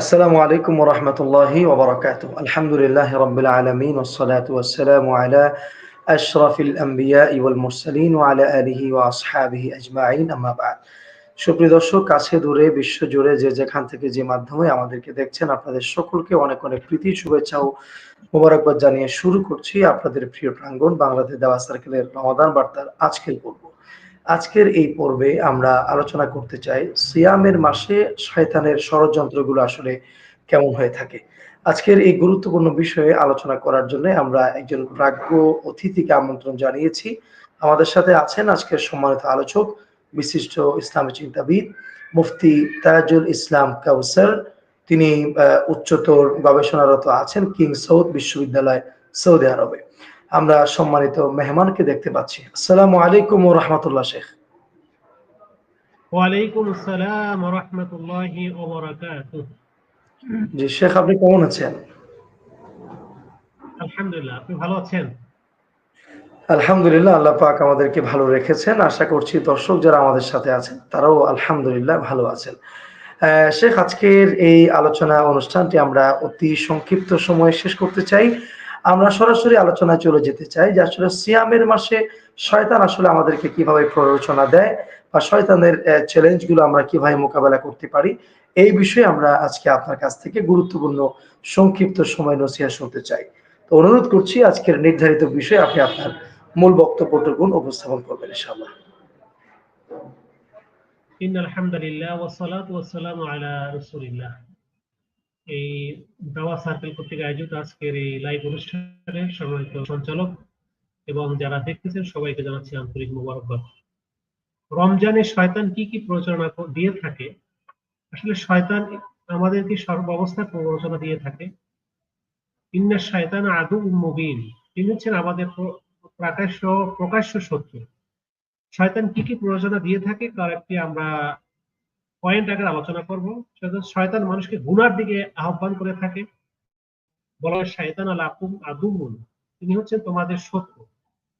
আসসালামু আলাইকুম রহমতুল্লাহি ওবরাকাত আলহামদুলিল্লাহ রবিল আলমিন ওসলাত ওসালাম আলা আশরাফিল আম্বিয়া ইউল মুরসালিন আলা আলিহি ও আসহাবিহি আজমাইন। আমাবাদ সুপ্রিয় দর্শক, কাছে দূরে, বিশ্ব জুড়ে যে যেখান থেকে যে মাধ্যমে আমাদেরকে দেখছেন, আপনাদের সকলকে অনেক অনেক প্রীতি, শুভেচ্ছা ও মোবারকবাদ জানিয়ে শুরু করছি আপনাদের প্রিয় প্রাঙ্গণ বাংলাদেশ দেওয়া সার্কেলের রমাদান বার্তার আজকের পর্ব। আজকের এই পর্বে আমরা আলোচনা করতে চাই সিয়ামের মাসে শয়তানের ষড়যন্ত্রগুলো আসলে কেমন হয়ে থাকে। আজকের এই গুরুত্বপূর্ণ বিষয়ে আলোচনা করার জন্য আমরা একজন প্রাজ্ঞ অতিথিকে আমন্ত্রণ জানিয়েছি। আমাদের সাথে আছেন আজকের সম্মানিত আলোচক, বিশিষ্ট ইসলামী চিন্তাবিদ, মুফতি তাজুল ইসলাম কাউসার। তিনি উচ্চতর গবেষণারত আছেন কিং সৌদ বিশ্ববিদ্যালয় সৌদি আরবে। আমরা সম্মানিত মেহমানকে দেখতে পাচ্ছি। আসসালামু আলাইকুম ও রহমতুল্লাহ শেখ। ওয়ালাইকুম আসসালাম ওয়া রাহমাতুল্লাহি ওয়া বারাকাতুহু। জি শেখ আপনি কেমন আছেন? আলহামদুলিল্লাহ আপনি ভালো আছেন? আলহামদুলিল্লাহ আল্লাহ পাক আমাদেরকে ভালো রেখেছেন। আশা করছি দর্শক যারা আমাদের সাথে আছেন তারাও আলহামদুলিল্লাহ ভালো আছেন। শেখ আজকের এই আলোচনা অনুষ্ঠানটি আমরা অতি সংক্ষিপ্ত সময়ে শেষ করতে চাই। আমরা সরাসরি আলোচনায় চলে যেতে চাই যে আসলে সিয়ামের মাসে শয়তান আসলে আমাদেরকে কীভাবে প্ররোচনা দেয় বা শয়তানের চ্যালেঞ্জগুলো আমরা কীভাবে মোকাবেলা করতে পারি, এই বিষয়ে আমরা আজকে আপনার কাছ থেকে গুরুত্বপূর্ণ সংক্ষিপ্ত সময় নসিহা শুনতে চাই। তো অনুরোধ করছি আজকের নির্ধারিত বিষয়ে আপনি আপনার মূল বক্তব্যটুকুন উপস্থাপন করবেন ইনশাআল্লাহ। ইন্নাল হামদুলিল্লাহ ওয়া সালাতু ওয়া সালামু আলা রাসূলিল্লাহ। এই দাওয়া সার্কেল কর্তৃক আয়োজিত আজকের এই লাইভ অনুষ্ঠানে সম্মানিত সঞ্চালক এবং যারা দেখতেছেন সবাইকে জানাচ্ছি আন্তরিক মোবারকবাদ। রমজানে শয়তান কি কি প্ররোচনা দিয়ে থাকে? আসলে শয়তান আমাদেরকে সর্বাবস্থায় প্ররোচনা দিয়ে থাকে? ইন্না শয়তান আদু মুবিন। তিনি হচ্ছেন আমাদের প্রকাশ্য প্রকাশ্য শত্রু। শয়তান কি কি প্ররোচনা দিয়ে থাকে? তার একটি আমরা পয়েন্ট আগে আলোচনা করব। শয়তান মানুষকে গুনার দিকে আহ্বান করে থাকে। বলা হয় শয়তান আল আকুম আদুমুন তিনি হচ্ছেন তোমাদের শত্রু।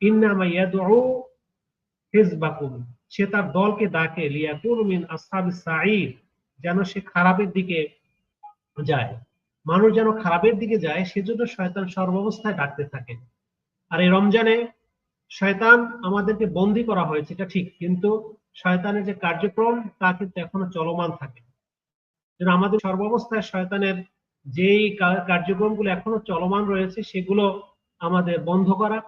ইন্নামা ইয়াদউ হিজবাকুম। সে তার দলকে ডাকে, লিয়াকুন মিন আসহাব সাঈদ, যেন সে খারাপের দিকে যায়। মানুষ যেন খারাপের দিকে যায়, সেজন্য শয়তান সর্বাবস্থায় ডাকতে থাকে। আর এই রমজানে শয়তান আমাদেরকে বন্দি করা হয়েছে, এটা ঠিক। কিন্তু শয়তানের যে কার্যক্রম, তা কিন্তু এখনও চলমান থাকে। যেন আমাদের সর্বাবস্থায় শয়তানের যেই কার্যক্রমগুলো এখনও চলমান রয়েছে, সেগুলো আমাদের বন্ধ করা।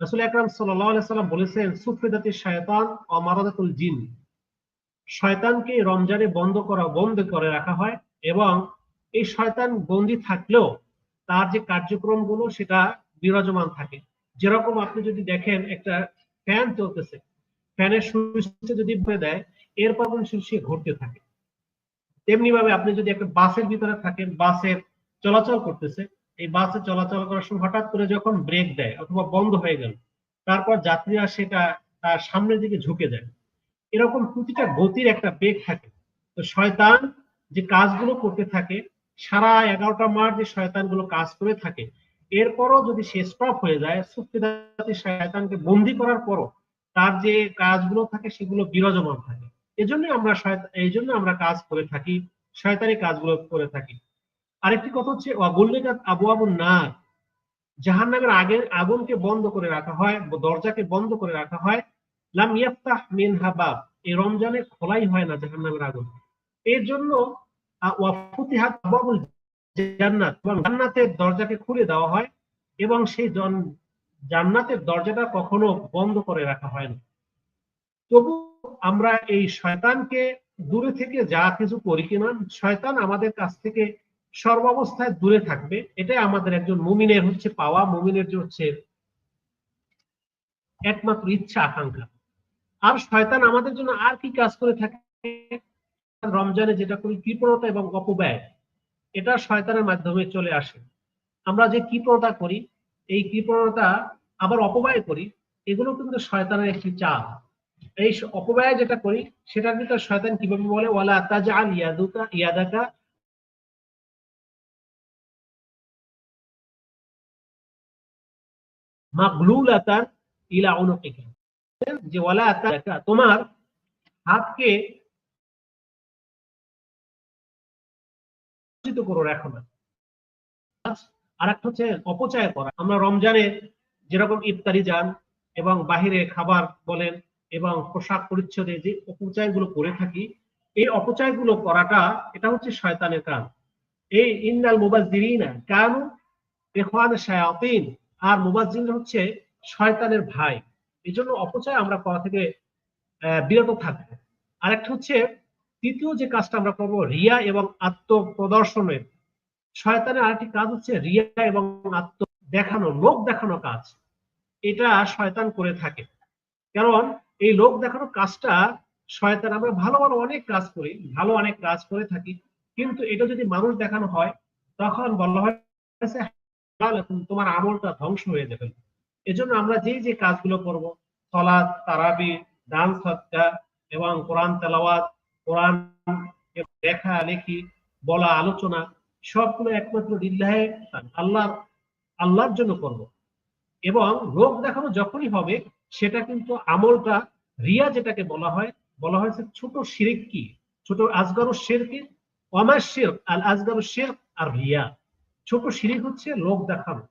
রাসুল আকরাম সাল্লাম বলেছেন সুফিদাতি শয়তান অমারাদাতুল জিন। শয়তানকে রমজানে বন্ধ করা বন্ধ করে রাখা হয় এবং এই শয়তান বন্দি থাকলেও তার যে কার্যক্রমগুলো, সেটা বিরাজমান থাকে। যেরকম আপনি যদি দেখেন, একটা ফ্যান চলতেছে। ফ্যানের সুইচটা যদি ভরে দেয়, এরপর সে ঘুরতে থাকে। তেমনি ভাবে আপনি যদি একটা বাসের ভিতরে থাকেন, বাসের চলাচল করতেছে, এই বাসে চলাচল করার সময় হঠাৎ করে যখন ব্রেক দেয় অথবা বন্ধ হয়ে গেল, তারপর যাত্রীরা সেটা তার সামনের দিকে ঝুঁকে যায়। এরকম প্রতিটা গতির একটা বেগ থাকে। তো শয়তান যে কাজগুলো করতে থাকে, সারা এগারোটা মাস যে শয়তানগুলো কাজ করে থাকে, এরপরও যদি সে স্টপ হয়ে যায় শয়তানকে বন্দি করার পরও তার যে কাজগুলো থাকে সেগুলো বিরাজমান থাকে। এজন্য আমরা এই জন্য আমরা কাজ করে থাকি, শয়তানি কাজগুলো করে থাকি। আরেকটি কথা হচ্ছে অগুল্লিকাত আবু আবু না জাহান নামের আগের আগুনকে বন্ধ করে রাখা হয়, দরজাকে বন্ধ করে রাখা হয়। লাম ইয়াফতাহ মিন হাবাব এই রমজানে খোলাই হয় না জাহান নামের আগুন। এর জন্য জান্নাত জান্নাতের দরজাকে খুলে দেওয়া হয় এবং সেই জান্নাতের দরজাটা কখনো বন্ধ করে রাখা হয় না। তবু আমরা এই শয়তানকে দূরে থেকে যা কিছু করি কিনা, শয়তান আমাদের কাছ থেকে সর্বাবস্থায় দূরে থাকবে। এটাই আমাদের একজন মুমিনের হচ্ছে পাওয়া। মুমিনের যে হচ্ছে একমাত্র ইচ্ছা, আকাঙ্ক্ষা। আর শয়তান আমাদের জন্য আর কি কাজ করে থাকে? রমজানে যেটা করি, কৃপণতা এবং অপব্যয়। এটা শয়তানের মাধ্যমে চলে আসে। আমরা যে কৃপণতা করি এই কৃপণতা আবার অপব্যয় করি এগুলো কিন্তু শয়তানের একটি চাল এই অপব্যয় যেটা করি সেটা কিন্তু শয়তান কীভাবে বলে? ওয়ালা তাজাল ইয়াদুকা, ইয়াদাকা ইলা যে ওয়ালা তাজাকা তোমার হাতকে করে রাখো না আর একটা হচ্ছে অপচয় করা। আমরা রমজানে যেরকম ইফতারি যান এবং বাহিরে খাবার বলেন এবং পোশাক পরিচ্ছদে যে অপচয়গুলো করে থাকি, এই অপচয়গুলো করাটা এটা হচ্ছে শয়তানের কাজ। এই ইন্নাল মুবাজ্জিরিনা কানু ইখওয়ান শায়াতিন। আর মুবাজ্জির হচ্ছে শয়তানের ভাই। এই জন্য অপচয় আমরা করা থেকে বিরত থাকব। আরেকটা হচ্ছে, তৃতীয় যে কাজটা আমরা করব, রিয়া এবং আত্মপ্রদর্শনের। শয়তানের আরেকটি কাজ হচ্ছে রিয়া এবং আত্ম দেখানো, লোক দেখানো কাজ। এটা শয়তান করে থাকে। কারণ এই লোক দেখানো কাজটা শয়তান, আমরা ভালো ভালো অনেক কাজ করি, ভালো অনেক কাজ করে থাকি, কিন্তু এটা যদি মানুষ দেখানো হয়, তখন বলা হয় তোমার আমলটা ধ্বংস হয়ে যাবে। এজন্য আমরা যে যে কাজগুলো করব সলাদ তারাবি দান সৎকা এবং কোরআন তেলাওয়াত, কোরআন লেখা, লেখি, বলা, আলোচনা সবগুলো একমাত্র লিল্লাহে আল্লাহ, আল্লাহর জন্য করব। এবং লোক দেখানো যখনই হবে, সেটা কিন্তু আমলটা, রিয়া যেটাকে বলা হয়, বলা হয়েছে ছোট শিরিক কি? ছোট আজগারু শেরকে অমার শের আল আজগারু শের আর রিয়া। ছোট শিরিক হচ্ছে লোক দেখানো।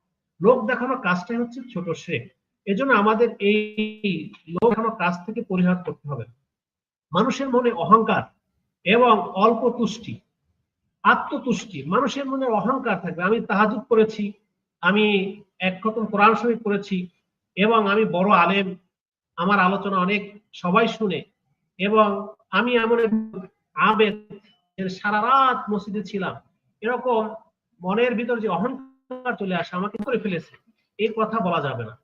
লোক দেখানো কাজটাই হচ্ছে ছোট শেখ এজন্য আমাদের এই লোক দেখানো কাজ থেকে পরিহার করতে হবে। মানুষের মনে অহংকার এবং অল্প তুষ্টি। আত্মতুষ্টি, মানুষের মনে অহংকার থাকবে। আমি তাহাজুদ করেছি, আমি এক খতম কোরআন শরীফ করেছি এবং আমি বড় আলেম। আমার আলোচনা অনেক, সবাই শুনে। এবং আমি এমন আবেদ সারা রাত মসজিদে ছিলাম। এরকম মনের ভিতর যে অহংকার চলে আসে, আমাকে করে ফেলেছে। এই কথা বলা যাবে না।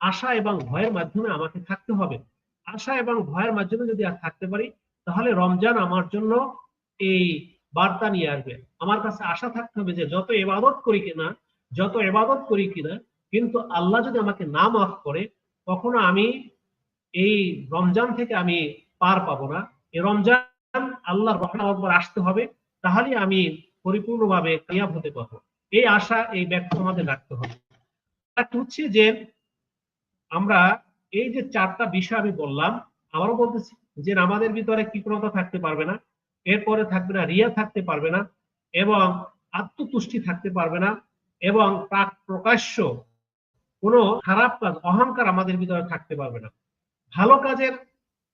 আশা এবং ভয়ের মাধ্যমে আমাকে থাকতে হবে। আশা এবং ভয়ের মাধ্যমে যদি আর থাকতে পারি, তাহলে রমজান আমার জন্য এই বার্তা নিয়ে আসবে। আমার কাছে আশা থাকতে হবে যে যত এবাদত করি কিনা, যত এবাদত করি কিনা, কিন্তু আল্লাহ যদি আমাকে না মাফ করে, কখনো আমি এই রমজান থেকে আমি পার পাবো না। এই রমজান আল্লাহর রহমত আসতে হবে তাহলে আমি পরিপূর্ণভাবে কামিয়াব হতে পারব। এই আশা, এই ব্যক্তি আমাদের রাখতে হবে। হচ্ছে যে আমরা এই যে চারটা বিষয় আমি বললাম আবারও বলতেছি যে আমাদের ভিতরে কৃপণতা থাকতে পারবে না। এরপরে থাকবে না, রিয়া থাকতে পারবে না এবং আত্মতুষ্টি থাকতে পারবে না এবং প্রাক প্রকাশ্য কোনো খারাপ কাজ, অহংকার আমাদের ভিতরে থাকতে পারবে না। ভালো কাজের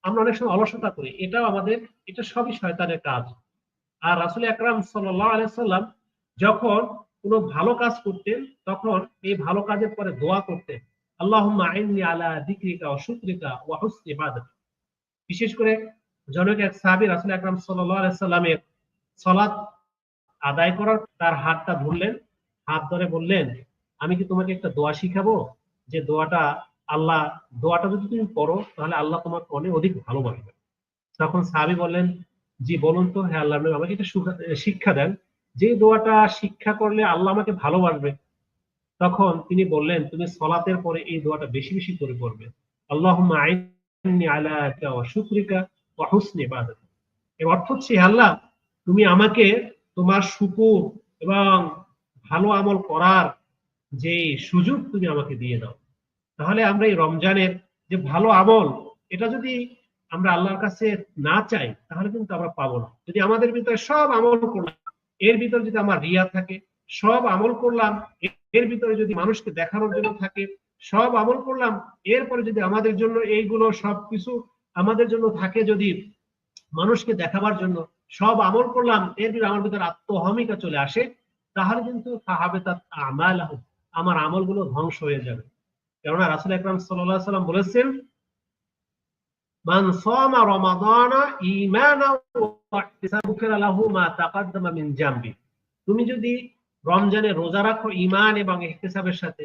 আমরা অনেক সময় অলসতা করি, এটাও আমাদের, এটা সবই শয়তানের কাজ। আর রাসুল আকরাম সাল্লাম যখন কোনো ভালো কাজ করতেন, তখন এই ভালো কাজের পরে দোয়া করতেন আল্লাহ আইনি আলা দিক্রিকা ও শুক্রিকা ও বিশেষ করে জনক এক সাহাবী রাসুল আকরাম সাল্লামের সলাৎ আদায় করার তার হাতটা ধরলেন, হাত ধরে বললেন, আমি কি তোমাকে একটা দোয়া শিখাবো? যে দোয়াটা আল্লাহ, দোয়াটা যদি তুমি পড়ো, তাহলে আল্লাহ তোমাকে অনেক অধিক ভালোবাসবে। তখন সাহাবি বললেন, জি, বলুন তো হ্যাঁ আল্লাহ আমাকে এটা শিক্ষা দেন। যে দোয়াটা শিক্ষা করলে আল্লাহ আমাকে ভালোবাসবে। তখন তিনি বললেন, তুমি সলাতের পরে এই দোয়াটা বেশি বেশি করে পড়বে। আল্লাহ আলা শুকরিকা ওয়া হুসনি এর অর্থ হচ্ছে আল্লাহ, তুমি আমাকে তোমার শুকুর এবং ভালো আমল করার যে সুযোগ তুমি আমাকে দিয়ে দাও। তাহলে আমরা এই রমজানের যে ভালো আমল, এটা যদি আমরা আল্লাহর কাছে না চাই, তাহলে কিন্তু আমরা পাবো না। যদি আমাদের ভিতরে সব আমল করলাম, এর ভিতরে যদি আমার রিয়া থাকে, সব আমল করলাম, এর ভিতরে যদি মানুষকে দেখানোর জন্য থাকে, সব আমল করলাম, এরপরে যদি আমাদের জন্য এইগুলো সবকিছু আমাদের জন্য থাকে যদি মানুষকে দেখাবার জন্য সব আমল করলাম, এর ভিতরে আমার ভিতরে আত্মহমিকা চলে আসে, তাহলে কিন্তু সাহাবে তার আমাল আমার আমলগুলো ধ্বংস হয়ে যাবে। কেননা রাসুল সাল্লাহ সাল্লাম বলেছেন তুমি যদি রমজানে রোজা রাখো ঈমান এবং ইহতিসাবের সাথে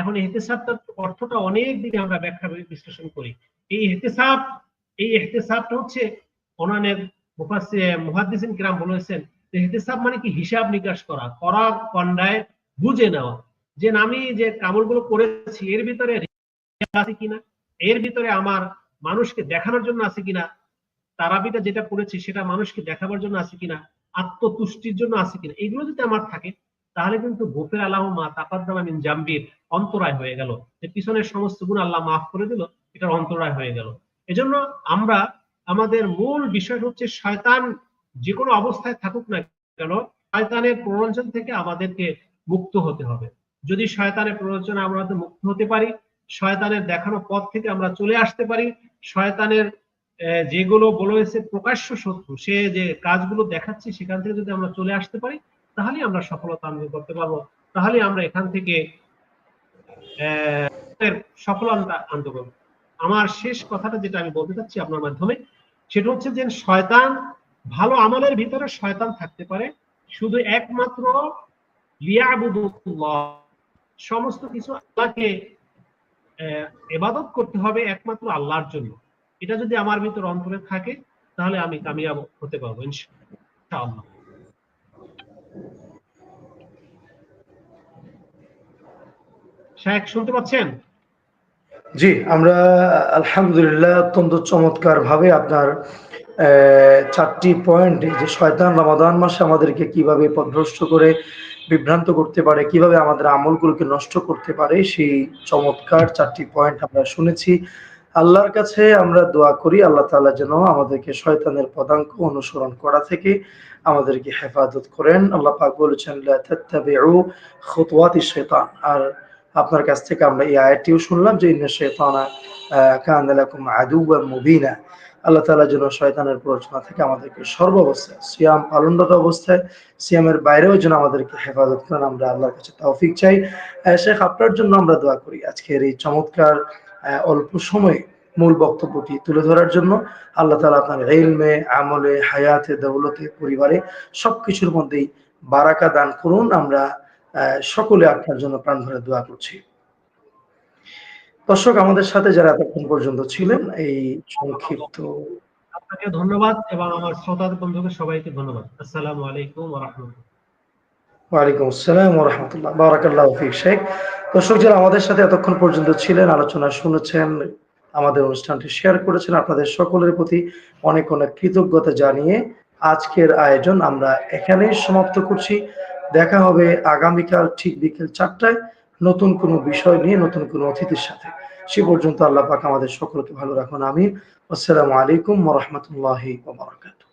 এখন ইহতিসাবটার অর্থটা অনেক দিকে আমরা ব্যাখ্যা বিশ্লেষণ করি। এই ইহতিসাব এই ইহতিসাবটা হচ্ছে মুফাসসির মুহাদ্দিসিন কিরাম বলেছেন যে ইহতিসাব মানে কি? হিসাব নিকাশ করা করা, কন্ডায় বুঝে নেওয়া। যে আমি যে কামলগুলো করেছি, এর ভিতরে আছে কিনা? এর ভিতরে আমার মানুষকে দেখানোর জন্য আছে কিনা? তারাবিটা যেটা পড়েছি সেটা মানুষকে দেখাবার জন্য আছে কিনা? আত্মতুষ্টির জন্য আছে কিনা? এগুলো যদি আমার থাকে তাহলে কিন্তু গোফের আল্লাহ মা তাকাদ্দামা মিন জাম্বির অন্তরায় হয়ে গেল। যে পিছনের সমস্ত গুণ আল্লাহ মাফ করে দিল, এটার অন্তরায় হয়ে গেল। এজন্য আমরা, আমাদের মূল বিষয় হচ্ছে শয়তান যে কোনো অবস্থায় থাকুক না কেন, শয়তানের প্ররোচন থেকে আমাদেরকে মুক্ত হতে হবে। যদি শয়তানের প্ররোচনে আমরা মুক্ত হতে পারি, শয়তানের দেখানো পথ থেকে আমরা চলে আসতে পারি, শয়তানের যেগুলো বলেছে প্রকাশ্য শত্রু, সে যে কাজগুলো দেখাচ্ছে, সেখান থেকে যদি আমরা চলে আসতে পারি তাহলে আমরা সফলতা অর্জন করতে পারব। তাহলে আমরা এখান থেকে সফলতা আনতে পারব। আমার শেষ কথাটা যেটা আমি বলতে চাচ্ছি আপনার মাধ্যমে সেটা হচ্ছে যে শয়তান ভালো আমলের ভিতরে শয়তান থাকতে পারে। শুধু একমাত্র সমস্ত কিছু আল্লাহকে আহ, ইবাদত করতে হবে একমাত্র আল্লাহর জন্য। এটা যদি আমার ভিতর অন্তরে থাকে তাহলে আমি কামিয়াব হতে পারব ইনশাআল্লাহ। শুনতে পাচ্ছেন? জি, আমরা আলহামদুলিল্লাহ অত্যন্ত চমৎকার ভাবে আপনার চারটি পয়েন্ট যে শয়তান রমাদান মাসে আমাদেরকে কীভাবে পথভ্রষ্ট করে বিভ্রান্ত করতে পারে, কীভাবে আমাদের আমলগুলোকে নষ্ট করতে পারে, সেই চমৎকার চারটি পয়েন্ট আমরা শুনেছি। আল্লাহর কাছে আমরা দোয়া করি, আল্লাহ তাআলা যেন আমাদেরকে শয়তানের পদাঙ্ক অনুসরণ করা থেকে আমাদেরকে হেফাজত করেন। আল্লাহ পাক বলেছেন খুতুওয়াতি শয়তান আর আপনার কাছ থেকে আমরা এই আয়াতটিও শুনলাম যে, ইন্না শাইতানা কানা লাকুম আদুওয়াম মুবিনা। আল্লাহ তাআলা যেন শয়তানের প্ররোচনা থেকে আমাদেরকে সর্বাবস্থায়, সিয়াম পালনরত অবস্থায়, সিয়ামের বাইরেও যেন আমাদেরকে হেফাজত করেন, আমরা আল্লাহর কাছে তৌফিক চাই। শেখ, আপনার জন্য আমরা দোয়া করি। আজকের এই চমৎকার অল্প সময়ে মূল বক্তব্যটি তুলে ধরার জন্য আল্লাহ তাআলা আপনার ইলমে আমলে হায়াতে দৌলতে পরিবারে সবকিছুর মধ্যেই বারাকা দান করুন। আমরা সকলে আপনার জন্য প্রাণ ভরে দোয়া করছি। দর্শক আমাদের সাথে যারা এতক্ষণ পর্যন্ত ছিলেন এই সংক্ষিপ্ত আপনাকে ধন্যবাদ এবং আমার শ্রোতা বন্ধুকে সবাইকে ধন্যবাদ। আসসালামু আলাইকুম ওয়া রাহমাতুল্লাহ। ওয়ালাইকুম আসসালাম ওয়া রাহমাতুল্লাহ। বারাকাল্লাহু ফিক শেখ। দর্শক যারা আমাদের সাথে এতক্ষণ পর্যন্ত ছিলেন আলোচনা শুনেছেন আমাদের অনুষ্ঠানটি শেয়ার করেছেন। আপনাদের সকলের প্রতি অনেক অনেক কৃতজ্ঞতা জানিয়ে আজকের আয়োজন আমরা এখানেই সমাপ্ত করছি। দেখা হবে আগামীকাল ঠিক বিকেল চারটায় নতুন কোনো বিষয় নিয়ে, নতুন কোনো অতিথির সাথে। সে পর্যন্ত আল্লাহ পাক আমাদের সকলকে ভালো রাখুন, আমিন। আসসালামু আলাইকুম রাহমাতুল্লাহি ওয়া বারাকাতুহু